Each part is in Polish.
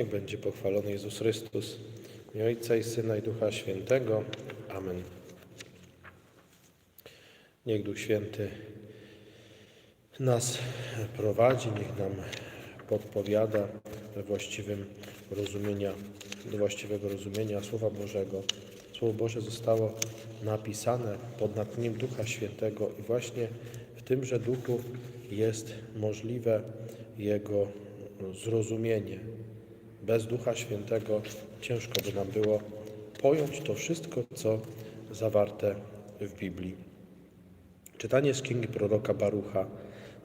Niech będzie pochwalony Jezus Chrystus, imię Ojca i Syna i Ducha Świętego. Amen. Niech Duch Święty nas prowadzi, niech nam podpowiada we właściwym rozumienia, do właściwego rozumienia Słowa Bożego. Słowo Boże zostało napisane pod natchnieniem Ducha Świętego i właśnie w tymże Duchu jest możliwe Jego zrozumienie. Bez Ducha Świętego ciężko by nam było pojąć to wszystko, co zawarte w Biblii. Czytanie z księgi proroka Barucha.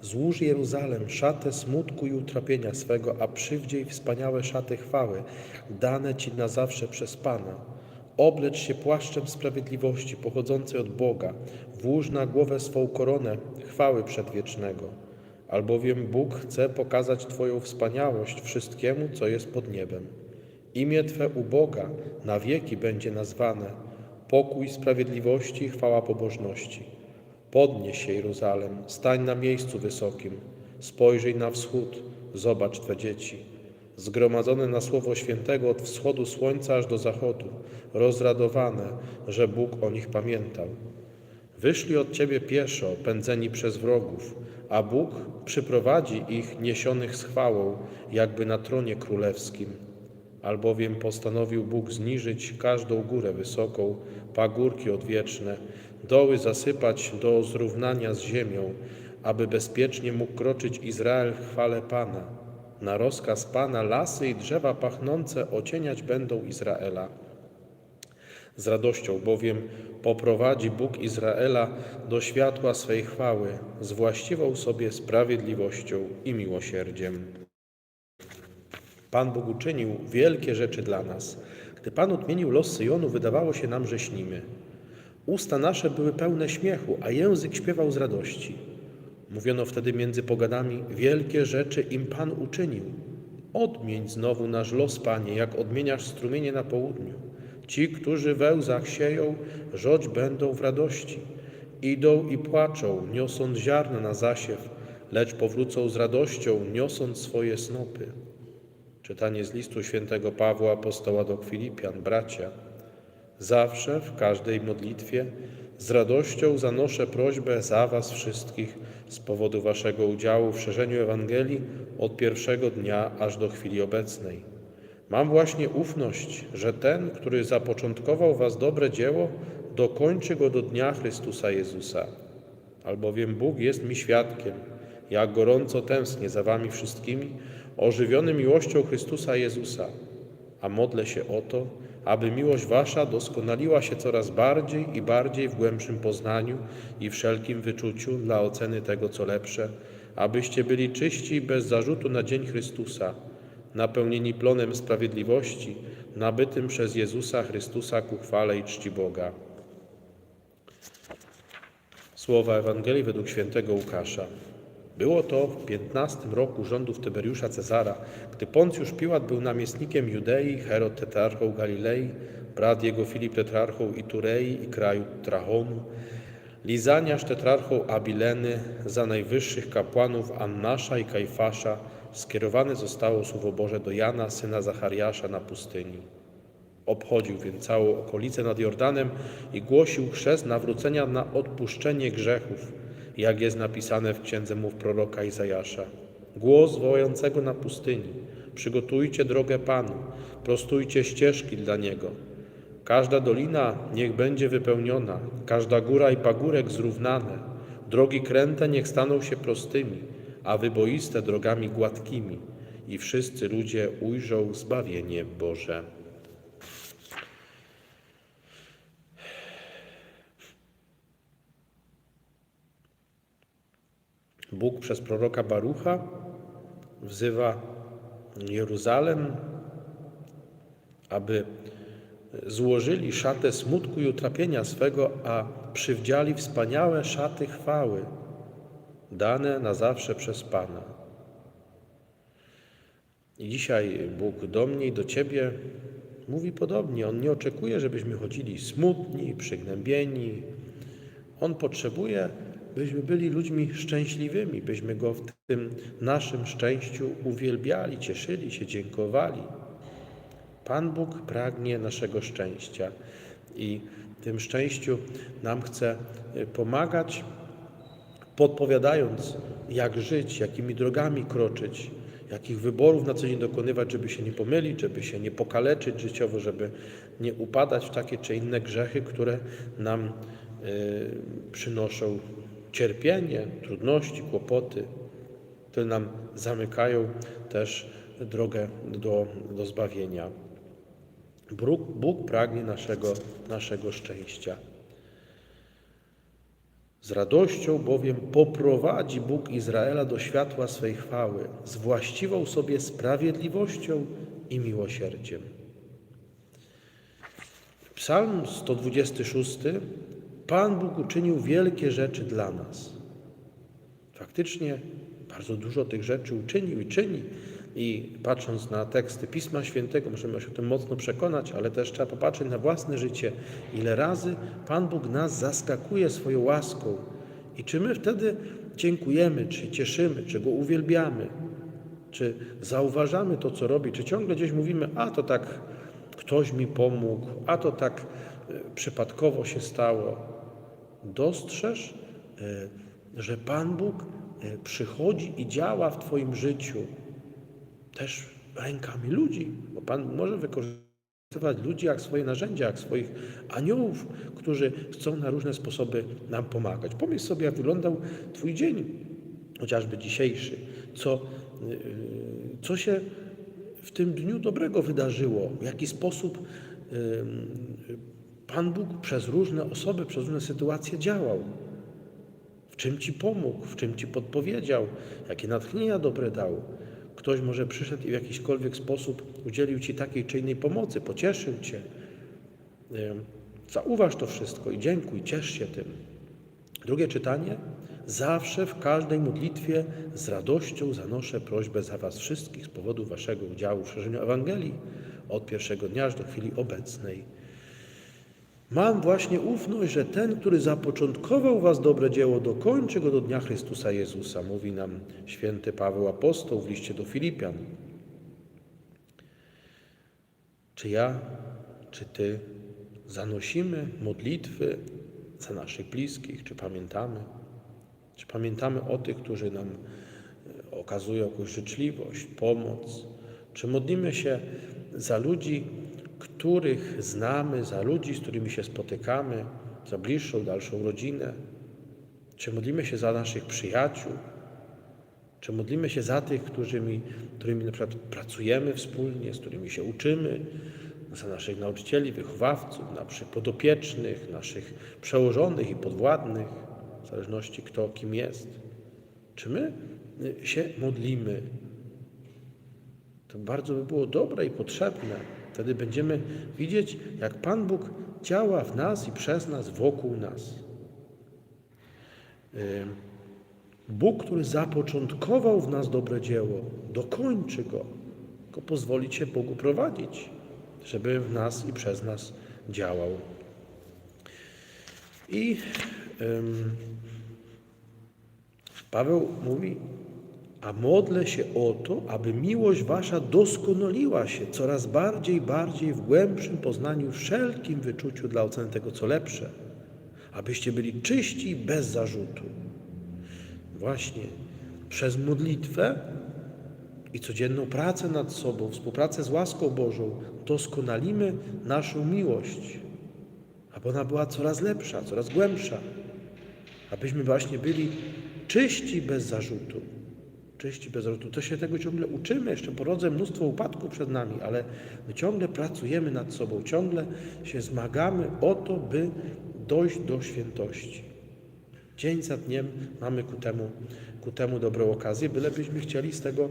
Złóż Jeruzalem szatę smutku i utrapienia swego, a przywdziej wspaniałe szaty chwały, dane Ci na zawsze przez Pana. Oblecz się płaszczem sprawiedliwości pochodzącej od Boga, włóż na głowę swą koronę chwały przedwiecznego. Albowiem Bóg chce pokazać Twoją wspaniałość wszystkiemu, co jest pod niebem. Imię Twe u Boga na wieki będzie nazwane, pokój sprawiedliwości i chwała pobożności. Podnieś się, Jeruzalem, stań na miejscu wysokim, spojrzyj na wschód, zobacz Twe dzieci. Zgromadzone na Słowo Świętego od wschodu słońca aż do zachodu, rozradowane, że Bóg o nich pamiętał. Wyszli od Ciebie pieszo, pędzeni przez wrogów, a Bóg przyprowadzi ich niesionych z chwałą, jakby na tronie królewskim. Albowiem postanowił Bóg zniżyć każdą górę wysoką, pagórki odwieczne, doły zasypać do zrównania z ziemią, aby bezpiecznie mógł kroczyć Izrael w chwale Pana. Na rozkaz Pana lasy i drzewa pachnące ocieniać będą Izraela. Z radością bowiem poprowadzi Bóg Izraela do światła swej chwały, z właściwą sobie sprawiedliwością i miłosierdziem. Pan Bóg uczynił wielkie rzeczy dla nas. Gdy Pan odmienił los Syjonu, wydawało się nam, że śnimy. Usta nasze były pełne śmiechu, a język śpiewał z radości. Mówiono wtedy między pogadami, wielkie rzeczy im Pan uczynił. Odmień znowu nasz los, Panie, jak odmieniasz strumienie na południu. Ci, którzy we łzach sieją, żoć będą w radości. Idą i płaczą, niosąc ziarna na zasiew, lecz powrócą z radością, niosąc swoje snopy. Czytanie z listu świętego Pawła apostoła do Filipian, bracia. Zawsze, w każdej modlitwie, z radością zanoszę prośbę za Was wszystkich z powodu Waszego udziału w szerzeniu Ewangelii od pierwszego dnia aż do chwili obecnej. Mam właśnie ufność, że ten, który zapoczątkował Was dobre dzieło, dokończy go do dnia Chrystusa Jezusa. Albowiem Bóg jest mi świadkiem, jak gorąco tęsknię za Wami wszystkimi, ożywiony miłością Chrystusa Jezusa, a modlę się o to, aby miłość Wasza doskonaliła się coraz bardziej i bardziej w głębszym poznaniu i wszelkim wyczuciu dla oceny tego, co lepsze, abyście byli czyści bez zarzutu na dzień Chrystusa, napełnieni plonem sprawiedliwości, nabytym przez Jezusa Chrystusa ku chwale i czci Boga. Słowa Ewangelii według świętego Łukasza. Było to w piętnastym roku rządów Tyberiusza Cezara, gdy Poncjusz Piłat był namiestnikiem Judei, Herod tetrarchą Galilei, brat jego Filip tetrarchą Iturei i kraju Trachonu, Lizaniasz tetrarchą Abileny, za najwyższych kapłanów Annasza i Kajfasza skierowane zostało Słowo Boże do Jana, syna Zachariasza na pustyni. Obchodził więc całą okolicę nad Jordanem i głosił chrzest nawrócenia na odpuszczenie grzechów, jak jest napisane w księdze mów proroka Izajasza. Głos wołającego na pustyni: Przygotujcie drogę Panu, prostujcie ścieżki dla Niego. Każda dolina niech będzie wypełniona, każda góra i pagórek zrównane. Drogi kręte niech staną się prostymi, a wyboiste drogami gładkimi. I wszyscy ludzie ujrzą zbawienie Boże. Bóg przez proroka Barucha wzywa Jeruzalem, aby złożyli szatę smutku i utrapienia swego, a przywdziali wspaniałe szaty chwały, dane na zawsze przez Pana. I dzisiaj Bóg do mnie i do Ciebie mówi podobnie. On nie oczekuje, żebyśmy chodzili smutni, przygnębieni. On potrzebuje, byśmy byli ludźmi szczęśliwymi, byśmy Go w tym naszym szczęściu uwielbiali, cieszyli się, dziękowali. Pan Bóg pragnie naszego szczęścia i tym szczęściu nam chce pomagać, podpowiadając, jak żyć, jakimi drogami kroczyć, jakich wyborów na co dzień dokonywać, żeby się nie pomylić, żeby się nie pokaleczyć życiowo, żeby nie upadać w takie czy inne grzechy, które nam y, przynoszą cierpienie, trudności, kłopoty, które nam zamykają też drogę do, do zbawienia. Bóg, Bóg pragnie naszego, naszego szczęścia. Z radością bowiem poprowadzi Bóg Izraela do światła swej chwały, z właściwą sobie sprawiedliwością i miłosierdziem. Psalm 126. Pan Bóg uczynił wielkie rzeczy dla nas. Faktycznie bardzo dużo tych rzeczy uczynił i czyni. I patrząc na teksty Pisma Świętego, możemy się o tym mocno przekonać, ale też trzeba popatrzeć na własne życie, ile razy Pan Bóg nas zaskakuje swoją łaską. I czy my wtedy dziękujemy, czy cieszymy, czy Go uwielbiamy, czy zauważamy to, co robi, czy ciągle gdzieś mówimy, a to tak ktoś mi pomógł, a to tak e, przypadkowo się stało. Dostrzeż, e, że Pan Bóg e, przychodzi i działa w Twoim życiu też rękami ludzi, bo Pan może wykorzystywać ludzi jak swoje narzędzia, jak swoich aniołów, którzy chcą na różne sposoby nam pomagać. Pomyśl sobie, jak wyglądał Twój dzień, chociażby dzisiejszy, co, yy, co się w tym dniu dobrego wydarzyło, w jaki sposób yy, Pan Bóg przez różne osoby, przez różne sytuacje działał. W czym Ci pomógł, w czym Ci podpowiedział, jakie natchnienia dobre dał. Ktoś może przyszedł i w jakiśkolwiek sposób udzielił Ci takiej czy innej pomocy, pocieszył Cię. Zauważ to wszystko i dziękuj, ciesz się tym. Drugie czytanie. Zawsze w każdej modlitwie z radością zanoszę prośbę za Was wszystkich z powodu Waszego udziału w szerzeniu Ewangelii od pierwszego dnia aż do chwili obecnej. Mam właśnie ufność, że ten, który zapoczątkował was dobre dzieło, dokończy go do dnia Chrystusa Jezusa, mówi nam święty Paweł Apostoł w liście do Filipian. Czy ja, czy ty zanosimy modlitwy za naszych bliskich, czy pamiętamy? Czy pamiętamy o tych, którzy nam e, okazują jakąś życzliwość, pomoc? Czy modlimy się za ludzi, których znamy, za ludzi, z którymi się spotykamy, za bliższą, dalszą rodzinę? Czy modlimy się za naszych przyjaciół? Czy modlimy się za tych, którymi, którymi na przykład pracujemy wspólnie, z którymi się uczymy, za naszych nauczycieli, wychowawców, naszych podopiecznych, naszych przełożonych i podwładnych, w zależności kto kim jest? Czy my się modlimy? To bardzo by było dobre i potrzebne. Wtedy będziemy widzieć, jak Pan Bóg działa w nas i przez nas, wokół nas. Bóg, który zapoczątkował w nas dobre dzieło, dokończy go, tylko pozwolić się Bogu prowadzić, żeby w nas i przez nas działał. I um, Paweł mówi, a modlę się o to, aby miłość wasza doskonaliła się coraz bardziej, bardziej w głębszym poznaniu, wszelkim wyczuciu dla oceny tego, co lepsze, abyście byli czyści bez zarzutu. Właśnie przez modlitwę i codzienną pracę nad sobą, współpracę z łaską Bożą, doskonalimy naszą miłość, aby ona była coraz lepsza, coraz głębsza, abyśmy właśnie byli czyści bez zarzutu czyści bez zarzutu. To się tego ciągle uczymy, jeszcze po drodze mnóstwo upadków przed nami, ale my ciągle pracujemy nad sobą, ciągle się zmagamy o to, by dojść do świętości. Dzień za dniem mamy ku temu, ku temu dobrą okazję, bylebyśmy chcieli z tego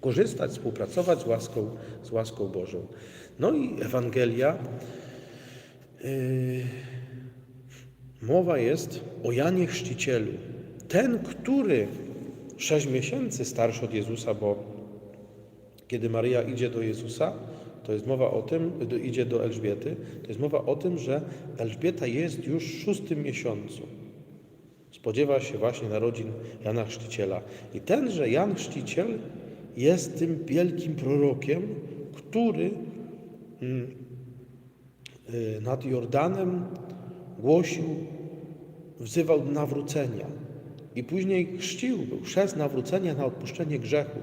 korzystać, współpracować z łaską, z łaską Bożą. No i Ewangelia. Yy, mowa jest o Janie Chrzcicielu. Ten, który sześć miesięcy starszy od Jezusa, bo kiedy Maryja idzie do Jezusa, to jest mowa o tym, idzie do Elżbiety, to jest mowa o tym, że Elżbieta jest już w szóstym miesiącu. Spodziewa się właśnie narodzin Jana Chrzciciela. I tenże Jan Chrzciciel jest tym wielkim prorokiem, który mm, y, nad Jordanem głosił, wzywał do nawrócenia i później chrzcił, był chrzest nawrócenia na odpuszczenie grzechów,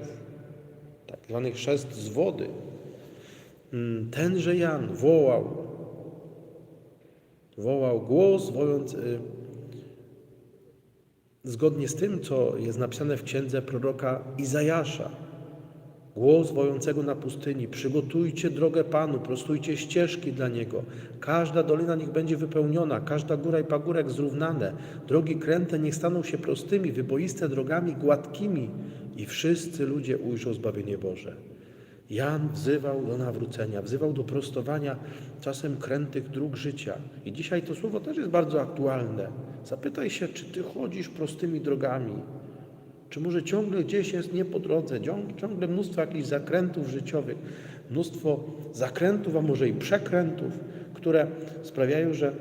tak zwany chrzest z wody. Mm, Tenże Jan wołał, wołał głos, wojąc y, zgodnie z tym, co jest napisane w księdze proroka Izajasza. Głos wojącego na pustyni: Przygotujcie drogę Panu, prostujcie ścieżki dla Niego. Każda dolina niech będzie wypełniona, każda góra i pagórek zrównane. Drogi kręte niech staną się prostymi, wyboiste drogami gładkimi i wszyscy ludzie ujrzą zbawienie Boże. Jan wzywał do nawrócenia, wzywał do prostowania czasem krętych dróg życia. I dzisiaj to słowo też jest bardzo aktualne. Zapytaj się, czy ty chodzisz prostymi drogami, czy może ciągle gdzieś jest nie po drodze, ciąg- ciągle mnóstwo jakichś zakrętów życiowych, mnóstwo zakrętów, a może i przekrętów, które sprawiają, że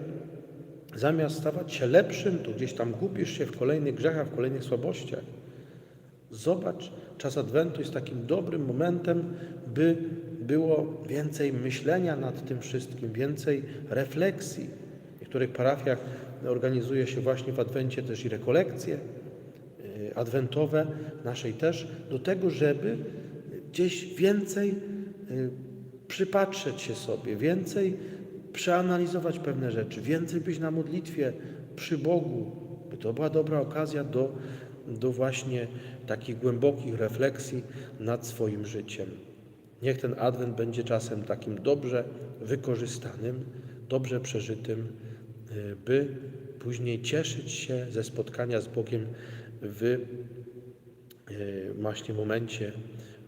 zamiast stawać się lepszym, to gdzieś tam gubisz się w kolejnych grzechach, w kolejnych słabościach. Zobacz, czas Adwentu jest takim dobrym momentem, by było więcej myślenia nad tym wszystkim, więcej refleksji. W niektórych parafiach organizuje się właśnie w Adwencie też i rekolekcje adwentowe, naszej też, do tego, żeby gdzieś więcej y, przypatrzeć się sobie, więcej przeanalizować pewne rzeczy, więcej być na modlitwie przy Bogu, by to była dobra okazja do, do właśnie takich głębokich refleksji nad swoim życiem. Niech ten adwent będzie czasem takim dobrze wykorzystanym, dobrze przeżytym, y, by później cieszyć się ze spotkania z Bogiem w właśnie momencie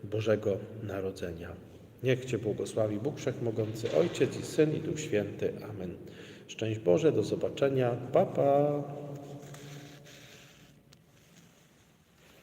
Bożego Narodzenia. Niech Cię błogosławi Bóg Wszechmogący, Ojciec i Syn i Duch Święty. Amen. Szczęść Boże, do zobaczenia. Pa, pa.